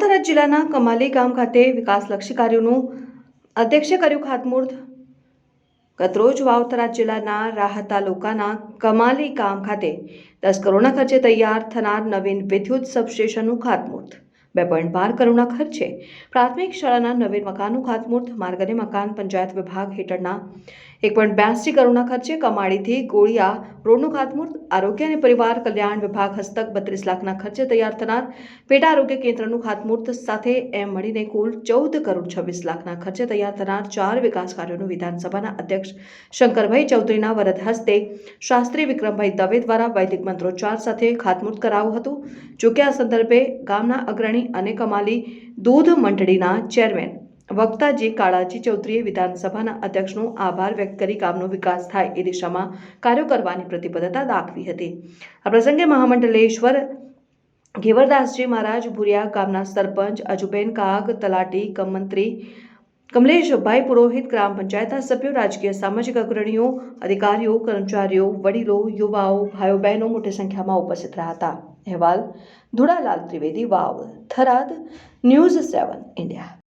થરાદ જિલ્લાના કમાલી ગામ ખાતે વિકાસલક્ષી કાર્યોનું અધ્યક્ષે કર્યું ખાતમુહૂર્ત. ગતરોજ વાવતરાદ જિલ્લાના રાહત તાલુકાના કમાલી ગામ ખાતે દસ કરોડના ખર્ચે તૈયાર થનાર નવીન વિદ્યુત સબસ્ટેશનનું ખાતમુહૂર્ત. બે પોઈન્ટ બાર કરોડના ખર્ચે પ્રાથમિક શાળાના નવીન મકાનનું ખાતમુહૂર્ત, માર્ગ અને મકાન પંચાયત વિભાગ હેઠળના એક પોઈન્ટ બ્યાસી કરોડના ખર્ચે કમાડીથી ગોળિયા, રોડનું ખાતમુહૂર્ત, આરોગ્ય અને પરિવાર કલ્યાણ વિભાગ હસ્તક બત્રીસ લાખના ખર્ચે તૈયાર થનાર પેટા આરોગ્ય કેન્દ્રનું ખાતમુહૂર્ત સાથે એમ મળીને કુલ ચૌદ કરોડ છવ્વીસ લાખના ખર્ચે તૈયાર થનાર ચાર વિકાસ કાર્યોનું વિધાનસભાના અધ્યક્ષ શંકરભાઈ ચૌધરીના વરદ હસ્તે શાસ્ત્રી વિક્રમભાઈ દવે દ્વારા વૈદિક મંત્રોચ્ચાર સાથે ખાતમુહૂર્ત કરાવ્યું હતું. જોકે આ સંદર્ભે ગામના અગ્રણી અને કમાલી દૂધ મંડળીના ચેરમેન. વક્તાજી કાળાજી ચૌધરીએ વિધાનસભાના અધ્યક્ષનો આભાર વ્યક્ત કરી ગામનો વિકાસ થાય એ દિશામાં કાર્યો કરવાની પ્રતિબદ્ધતા દાખવી હતી. આ પ્રસંગે મહામંડલેશ્વર ઘેવરદાસજી મહારાજ ભુરિયા ગામના સરપંચ, અજુબેન કાગ, તલાટી કમ કમલેશભાઈ પુરોહિત ગ્રામ પંચાયતના સભ્યો, રાજકીય સામાજિક અગ્રણીઓ, અધિકારીઓ, કર્મચારીઓ, વડીલો, યુવાઓ, ભાઈઓ, બહેનો મોટી સંખ્યામાં ઉપસ્થિત રહ્યા હતા. અહેવાલ Dhudalal Trivedi, Vav. Tharad news seven India.